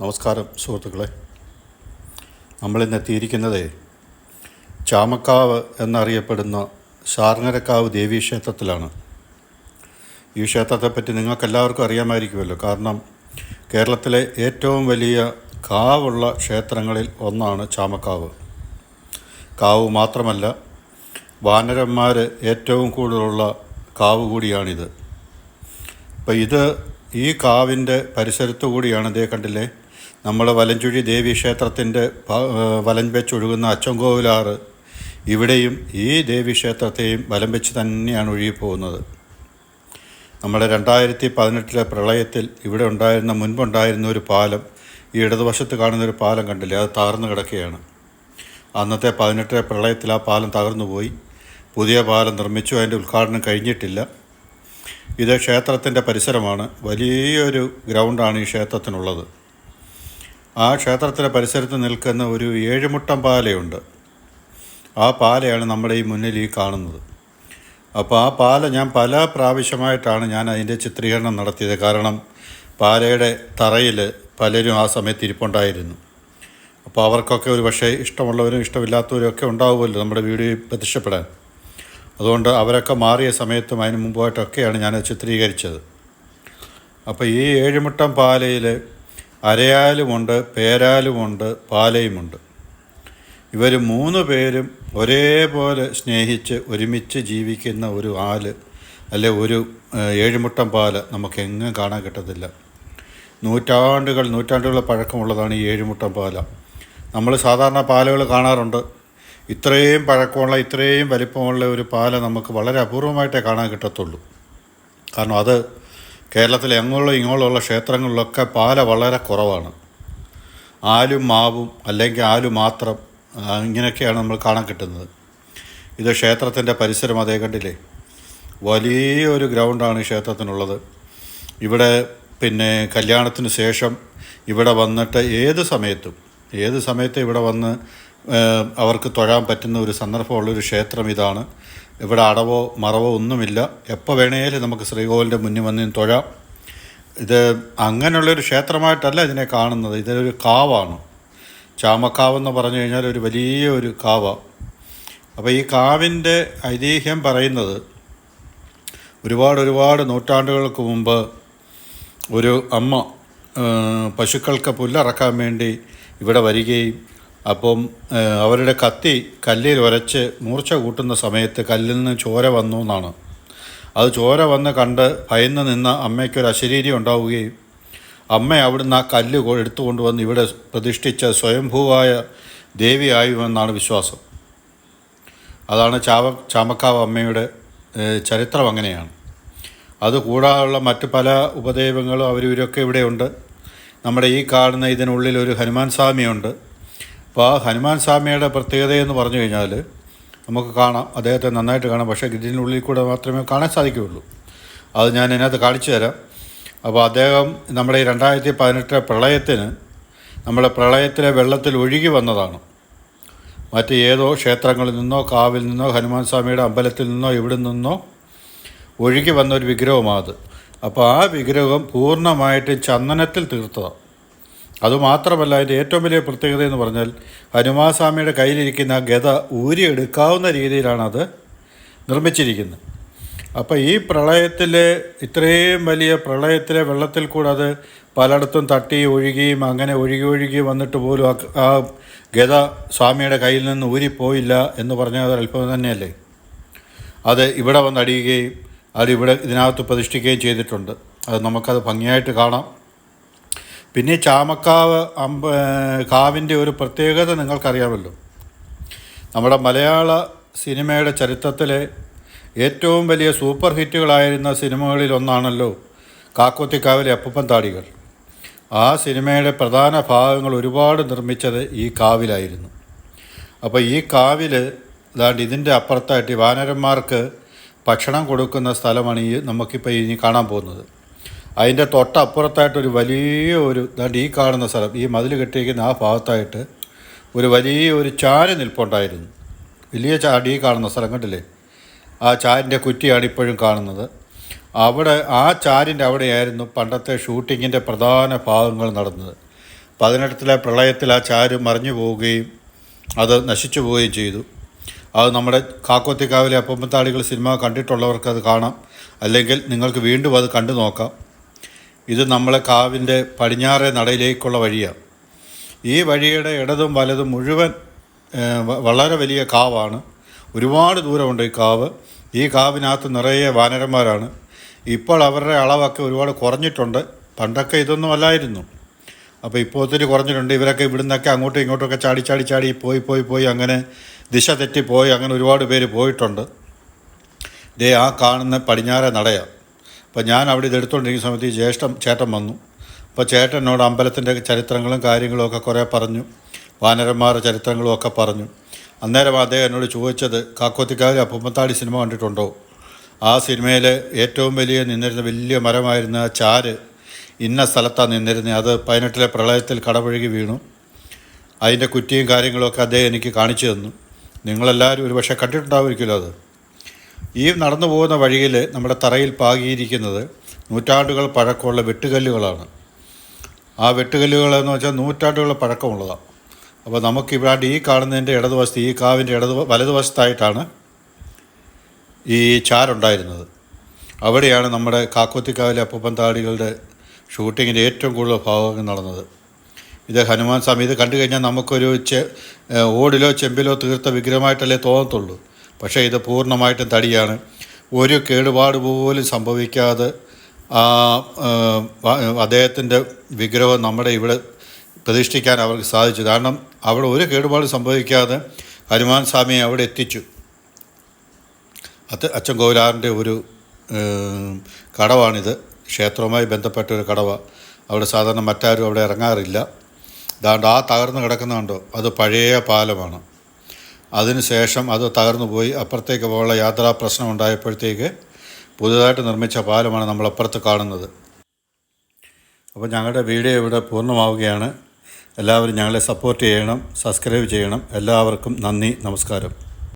നമസ്കാരം സുഹൃത്തുക്കളെ. നമ്മളിന്ന് എത്തിയിരിക്കുന്നത് ചാമക്കാവ് എന്നറിയപ്പെടുന്ന ശാർങ്ങരക്കാവ് ദേവീക്ഷേത്രത്തിലാണ് ഈ ക്ഷേത്രത്തെപ്പറ്റി നിങ്ങൾക്കെല്ലാവർക്കും അറിയാമായിരിക്കുമല്ലോ. കാരണം കേരളത്തിലെ ഏറ്റവും വലിയ കാവുള്ള ക്ഷേത്രങ്ങളിൽ ഒന്നാണ് ചാമക്കാവ്. കാവ് മാത്രമല്ല വാനരന്മാർ ഏറ്റവും കൂടുതലുള്ള കാവ് കൂടിയാണിത്. അപ്പം ഇത് ഈ കാവിന്റെ പരിസരത്തു കൂടിയാണ് ഇതേ കണ്ടില്ലേ? നമ്മൾ വലഞ്ചുഴി ദേവി ക്ഷേത്രത്തിന്റെ വലം വെച്ചൊഴുകുന്ന അച്ചൻകോവിലാറ് ഇവിടെയും ഈ ദേവി ക്ഷേത്രത്തെയും വലം വെച്ച് തന്നെയാണ് ഒഴുകിപ്പോകുന്നത് നമ്മുടെ രണ്ടായിരത്തി പതിനെട്ടിലെ പ്രളയത്തിൽ ഇവിടെ ഉണ്ടായിരുന്ന മുൻപുണ്ടായിരുന്ന ഒരു പാലം ഈ ഇടതുവശത്ത് കാണുന്ന ഒരു പാലം കണ്ടില്ലേ? അത് തകർന്നു കിടക്കുകയാണ്. അന്നത്തെ പതിനെട്ടിലെ പ്രളയത്തിൽ ആ പാലം തകർന്നു പോയി. പുതിയ പാലം നിർമ്മിച്ചു. അതിന്റെ ഉദ്ഘാടനം കഴിഞ്ഞിട്ടില്ല. ഇത് ക്ഷേത്രത്തിന്റെ പരിസരമാണ്. വലിയൊരു ഗ്രൗണ്ടാണ് ഈ ക്ഷേത്രത്തിനുള്ളത്. ആ ക്ഷേത്രത്തിലെ പരിസരത്ത് നിൽക്കുന്ന ഒരു ഏഴുമുട്ടം പാലയുണ്ട്. ആ പാലയാണ് നമ്മുടെ ഈ മുന്നിൽ ഈ കാണുന്നത്. അപ്പോൾ ആ പാല ഞാൻ പല പ്രാവശ്യമായിട്ടാണ് ഞാൻ അതിന്റെ ചിത്രീകരണം നടത്തിയത്. കാരണം പാലയുടെ തറയിൽ പലരും ആ സമയത്ത് ഇരിപ്പുണ്ടായിരുന്നു. അപ്പോൾ അവർക്കൊക്കെ ഒരു പക്ഷേ ഇഷ്ടമുള്ളവരും ഇഷ്ടമില്ലാത്തവരും ഒക്കെ ഉണ്ടാവുമല്ലോ നമ്മുടെ വീഡിയോ പ്രത്യക്ഷപ്പെടാൻ. അതുകൊണ്ട് അവരൊക്കെ മാറിയ സമയത്തും അതിന് മുമ്പായിട്ടൊക്കെയാണ് ഞാൻ ചിത്രീകരിച്ചത്. അപ്പോൾ ഈ ഏഴുമുട്ടം പാലയിൽ അരയാലുമുണ്ട് പേരാലുമുണ്ട് പാലയുമുണ്ട്. ഇവർ മൂന്ന് പേരും ഒരേപോലെ സ്നേഹിച്ച് ഒരുമിച്ച് ജീവിക്കുന്ന ഒരു ആൽ അല്ലെ ഒരു ഏഴുമുട്ടം പാൽ നമുക്ക് എങ്ങും കാണാൻ കിട്ടത്തില്ല. നൂറ്റാണ്ടുകൾ നൂറ്റാണ്ടുകളെ പഴക്കമുള്ളതാണ് ഈ ഏഴുമുട്ടം പാല. നമ്മൾ സാധാരണ പാലുകൾ കാണാറുണ്ട്. ഇത്രയും പഴക്കമുള്ള ഇത്രയും വലിപ്പമുള്ള ഒരു പാല നമുക്ക് വളരെ അപൂർവമായിട്ടേ കാണാൻ കിട്ടത്തുള്ളൂ. കാരണം അത് കേരളത്തിലെ അങ്ങോളം ഇങ്ങോളമുള്ള ക്ഷേത്രങ്ങളിലൊക്കെ പാല വളരെ കുറവാണ്. ആലും മാവും അല്ലെങ്കിൽ ആലു മാത്രം ഇങ്ങനെയൊക്കെയാണ് നമ്മൾ കാണാൻ കിട്ടുന്നത്. ഇത് ക്ഷേത്രത്തിന്റെ പരിസരം അതേ കണ്ടില്ലേ? വലിയൊരു ഗ്രൗണ്ടാണ് ക്ഷേത്രത്തിനുള്ളത്. ഇവിടെ പിന്നെ കല്യാണത്തിന് ശേഷം ഇവിടെ വന്നിട്ട് ഏത് സമയത്തും ഏത് സമയത്തും ഇവിടെ വന്ന് അവർക്ക് തൊഴാൻ പറ്റുന്ന ഒരു സന്ദർഭമുള്ളൊരു ക്ഷേത്രം ഇതാണ്. ഇവിടെ അടവോ മറവോ ഒന്നുമില്ല. എപ്പോൾ വേണേലും നമുക്ക് ശ്രീകോവിലിന്റെ മുന്നിൽ വന്ന് തൊഴാം. ഇത് അങ്ങനെയുള്ളൊരു ക്ഷേത്രമായിട്ടല്ല ഇതിനെ കാണുന്നത്. ഇതൊരു കാവാണ്. ചാമക്കാവെന്ന് പറഞ്ഞു കഴിഞ്ഞാൽ ഒരു വലിയ ഒരു കാവാണ് അപ്പോൾ ഈ കാവിന്റെ ഐതിഹ്യം പറയുന്നത് ഒരുപാട് ഒരുപാട് നൂറ്റാണ്ടുകൾക്ക് മുമ്പ് ഒരു അമ്മ പശുക്കൾക്ക് പുല്ലിറക്കാൻ വേണ്ടി ഇവിടെ വരികയും അപ്പം അവരുടെ കത്തി കല്ലിൽ ഉരച്ച് മൂർച്ച കൂട്ടുന്ന സമയത്ത് കല്ലിൽ നിന്ന് ചോര വന്നു എന്നാണ്. അത് ചോര വന്ന് കണ്ട് ഭയന്ന് നിന്ന അമ്മയ്ക്കൊരു അശരീരി ഉണ്ടാവുകയും അമ്മ അവിടുന്ന് ആ കല്ല് എടുത്തുകൊണ്ടുവന്ന് എടുത്തുകൊണ്ട് വന്ന് ഇവിടെ പ്രതിഷ്ഠിച്ച സ്വയംഭൂവായ ദേവിയായുമെന്നാണ് വിശ്വാസം. അതാണ് ചാവ ചാമക്കാവ് അമ്മയുടെ ചരിത്രം അങ്ങനെയാണ്. അത് കൂടാതെയുള്ള മറ്റ് പല ഉപദേവങ്ങളും അവരിവരൊക്കെ ഇവിടെയുണ്ട്. നമ്മുടെ ഈ കാണുന്ന ഇതിനുള്ളിൽ ഒരു ഹനുമാൻ സ്വാമിയുണ്ട്. അപ്പോൾ ഹനുമാൻ സ്വാമിയുടെ പ്രത്യേകത എന്ന് പറഞ്ഞു കഴിഞ്ഞാൽ നമുക്ക് കാണാം അദ്ദേഹത്തെ നന്നായിട്ട് കാണാം. പക്ഷേ ഇതിനുള്ളിൽ കൂടെ മാത്രമേ കാണാൻ സാധിക്കുകയുള്ളൂ. അത് ഞാൻ ഇതിനകത്ത് കാണിച്ചു തരാം. അപ്പോൾ അദ്ദേഹം നമ്മുടെ ഈ രണ്ടായിരത്തി പതിനെട്ടിലെ പ്രളയത്തിന് നമ്മുടെ പ്രളയത്തിലെ വെള്ളത്തിൽ ഒഴുകി വന്നതാണ്. മറ്റ് ഏതോ ക്ഷേത്രങ്ങളിൽ നിന്നോ കാവിൽ നിന്നോ ഹനുമാൻ സ്വാമിയുടെ അമ്പലത്തിൽ നിന്നോ ഇവിടെ നിന്നോ ഒഴുകി വന്ന ഒരു വിഗ്രഹമാണ് അത് അപ്പോൾ ആ വിഗ്രഹം പൂർണമായിട്ട് ചന്ദനത്തിൽ തീർത്തതാണ്. അതുമാത്രമല്ല അതിന്റെ ഏറ്റവും വലിയ പ്രത്യേകത എന്ന് പറഞ്ഞാൽ ഹനുമാസ്വാമിയുടെ കയ്യിലിരിക്കുന്ന ഗത ഊരിയെടുക്കാവുന്ന രീതിയിലാണ് അത് നിർമ്മിച്ചിരിക്കുന്നത്. അപ്പോൾ ഈ പ്രളയത്തിലെ ഇത്രയും വലിയ പ്രളയത്തിലെ വെള്ളത്തിൽ കൂടെ അത് പലയിടത്തും തട്ടി ഒഴുകിയും അങ്ങനെ ഒഴുകി ഒഴുകി വന്നിട്ട് പോലും ആ ആ ഗത സ്വാമിയുടെ കയ്യിൽ നിന്ന് ഊരിപ്പോയില്ല എന്ന് പറഞ്ഞാൽ അത് അല്പം തന്നെയല്ലേ? അത് ഇവിടെ വന്ന് അടിയുകയും അത് ഇവിടെ ഇതിനകത്ത് പ്രതിഷ്ഠിക്കുകയും ചെയ്തിട്ടുണ്ട്. അത് നമുക്കത് ഭംഗിയായിട്ട് കാണാം. പിന്നെ ചാമക്കാവ് അമ്പ കാവിന്റെ ഒരു പ്രത്യേകത നിങ്ങൾക്കറിയാമല്ലോ. നമ്മുടെ മലയാള സിനിമയുടെ ചരിത്രത്തിലെ ഏറ്റവും വലിയ സൂപ്പർ ഹിറ്റുകളായിരുന്ന സിനിമകളിൽ ഒന്നാണല്ലോ കാക്കോത്തിക്കാവിലെ അപ്പപ്പൻ താടികൾ. ആ സിനിമയുടെ പ്രധാന ഭാഗങ്ങൾ ഒരുപാട് നിർമ്മിച്ചത് ഈ കാവിലായിരുന്നു. അപ്പോൾ ഈ കാവിൽ അതാണ്ട് ഇതിന്റെ അപ്പുറത്തായിട്ട് വാനരന്മാർക്ക് ഭക്ഷണം കൊടുക്കുന്ന സ്ഥലമാണ് ഈ നമുക്കിപ്പോൾ ഇനി കാണാൻ പോകുന്നത്. അതിന്റെ തൊട്ടപ്പുറത്തായിട്ട് ഒരു വലിയ ഒരു ഈ കാണുന്ന സ്ഥലം ഈ മതിൽ കെട്ടിയിരിക്കുന്ന ആ ഭാഗത്തായിട്ട് ഒരു വലിയ ഒരു ചാര് നിൽപ്പുണ്ടായിരുന്നു. വലിയ ചാടി ഈ കാണുന്ന സ്ഥലം കണ്ടില്ലേ? ആ ചാരിന്റെ കുറ്റിയാണ് ഇപ്പോഴും കാണുന്നത്. അവിടെ ആ ചാരിന്റെ അവിടെയായിരുന്നു പണ്ടത്തെ ഷൂട്ടിങ്ങിന്റെ പ്രധാന ഭാഗങ്ങൾ നടന്നത്. പതിനെട്ടിലെ പ്രളയത്തിൽ ആ ചാര് മറിഞ്ഞു പോവുകയും അത് നശിച്ചു പോവുകയും ചെയ്തു. അത് നമ്മുടെ കാക്കോത്തിക്കാവിലെ അപ്പമ്പത്താടികൾ സിനിമ കണ്ടിട്ടുള്ളവർക്ക് അത് കാണാം. അല്ലെങ്കിൽ നിങ്ങൾക്ക് വീണ്ടും അത് കണ്ടു നോക്കാം. ഇത് നമ്മളെ കാവിന്റെ പടിഞ്ഞാറേ നടയിലേക്കുള്ള വഴിയാണ് ഈ വഴിയുടെ ഇടതും വലതും മുഴുവൻ വളരെ വലിയ കാവാണ്. ഒരുപാട് ദൂരമുണ്ട് ഈ കാവ്. ഈ കാവിനകത്ത് നിറയെ വാനരന്മാരാണ്. ഇപ്പോൾ അവരുടെ അളവൊക്കെ ഒരുപാട് കുറഞ്ഞിട്ടുണ്ട്. പണ്ടൊക്കെ ഇതൊന്നും അല്ലായിരുന്നു. അപ്പോൾ ഇപ്പോൾ ഒത്തിരി കുറഞ്ഞിട്ടുണ്ട്. ഇവരൊക്കെ ഇവിടുന്നൊക്കെ അങ്ങോട്ടും ഇങ്ങോട്ടൊക്കെ ചാടി ചാടി ചാടി പോയി പോയി പോയി അങ്ങനെ ദിശ തെറ്റിപ്പോയി. അങ്ങനെ ഒരുപാട് പേര് പോയിട്ടുണ്ട്. ദേ ആ കാണുന്ന പടിഞ്ഞാറെ നടയാണ് അപ്പോൾ ഞാൻ അവിടെ ഇത് എടുത്തുകൊണ്ടിരിക്കുന്ന സമയത്ത് ഈ ജ്യേഷ്ഠ ചേട്ടൻ വന്നു. അപ്പോൾ ചേട്ടനോട് അമ്പലത്തിന്റെ ചരിത്രങ്ങളും കാര്യങ്ങളും ഒക്കെ കുറേ പറഞ്ഞു. വാനരന്മാരുടെ ചരിത്രങ്ങളും ഒക്കെ പറഞ്ഞു. അന്നേരം അദ്ദേഹം എന്നോട് ചോദിച്ചത് കാക്കോത്തിക്കാവിൽ അപ്പുമ്പത്താടി സിനിമ കണ്ടിട്ടുണ്ടോ? ആ സിനിമയിലെ ഏറ്റവും വലിയ നിന്നിരുന്ന വലിയ മരമായിരുന്ന ചാര് ഇന്ന സ്ഥലത്താണ് നിന്നിരുന്നത് അത് പതിനെട്ടിലെ പ്രളയത്തിൽ കടപുഴകി വീണു. അതിന്റെ കുറ്റിയും കാര്യങ്ങളും ഒക്കെ അദ്ദേഹം എനിക്ക് കാണിച്ചു തന്നു. നിങ്ങളെല്ലാവരും ഒരു പക്ഷേ കണ്ടിട്ടുണ്ടാവുമായിരിക്കുമല്ലോ അത്. ഈ നടന്നു പോകുന്ന വഴിയിൽ നമ്മുടെ തറയിൽ പാകിയിരിക്കുന്നത് നൂറ്റാണ്ടുകൾ പഴക്കമുള്ള വെട്ടുകല്ലുകളാണ്. ആ വെട്ടുകല്ലുകൾ എന്ന് വെച്ചാൽ നൂറ്റാണ്ടുകൾ പഴക്കമുള്ളതാണ്. അപ്പോൾ നമുക്ക് ഇവിടെ ഈ കാണുന്നതിന്റെ ഇടതുവശത്ത് ഈ കാവിന്റെ ഇടതു വലതുവശത്തായിട്ടാണ് ഈ ചാരുണ്ടായിരുന്നത്. അവിടെയാണ് നമ്മുടെ കാക്കോത്തിക്കാവിലെ അപ്പൂപ്പൻ താടികളുടെ ഷൂട്ടിങ്ങിന്റെ ഏറ്റവും കൂടുതൽ ഭാഗങ്ങൾ നടന്നത്. ഇത് ഹനുമാൻ സ്വാമി ഇത് കണ്ടു കഴിഞ്ഞാൽ നമുക്കൊരു ചെ ഓടിലോ ചെമ്പിലോ തീർത്ത വിഗ്രഹമായിട്ടല്ലേ തോന്നത്തുള്ളൂ. പക്ഷേ ഇത് പൂർണമായിട്ടും തടിയാണ്. ഒരു കേടുപാട് പോലും സംഭവിക്കാതെ ആ അദ്ദേഹത്തിന്റെ വിഗ്രഹം നമ്മുടെ ഇവിടെ പ്രതിഷ്ഠിക്കാൻ അവർക്ക് സാധിച്ചു. കാരണം അവിടെ ഒരു കേടുപാട് സംഭവിക്കാതെ ഹനുമാൻ സ്വാമിയെ അവിടെ എത്തിച്ചു. അത് അച്ഛൻ കോവിലാറിന്റെ ഒരു കടവാണിത്. ക്ഷേത്രവുമായി ബന്ധപ്പെട്ട ഒരു കടവ. അവിടെ സാധാരണ മറ്റാരും അവിടെ ഇറങ്ങാറില്ല. ദാണ്ട് ആ തകർന്ന് കിടക്കുന്ന കണ്ടോ? അത് പഴയ പാലമാണ്. അതിനുശേഷം അത് തകർന്നു പോയി അപ്പുറത്തേക്ക് പോകാനുള്ള യാത്രാ പ്രശ്നം ഉണ്ടായപ്പോഴത്തേക്ക് പുതുതായിട്ട് നിർമ്മിച്ച പാലമാണ് നമ്മൾ അപ്പുറത്ത് കാണുന്നത്. അപ്പോൾ ഞങ്ങളുടെ വീഡിയോ ഇവിടെ പൂർണമാവുകയാണ്. എല്ലാവരും ഞങ്ങളെ സപ്പോർട്ട് ചെയ്യണം സബ്സ്ക്രൈബ് ചെയ്യണം. എല്ലാവർക്കും നന്ദി നമസ്കാരം.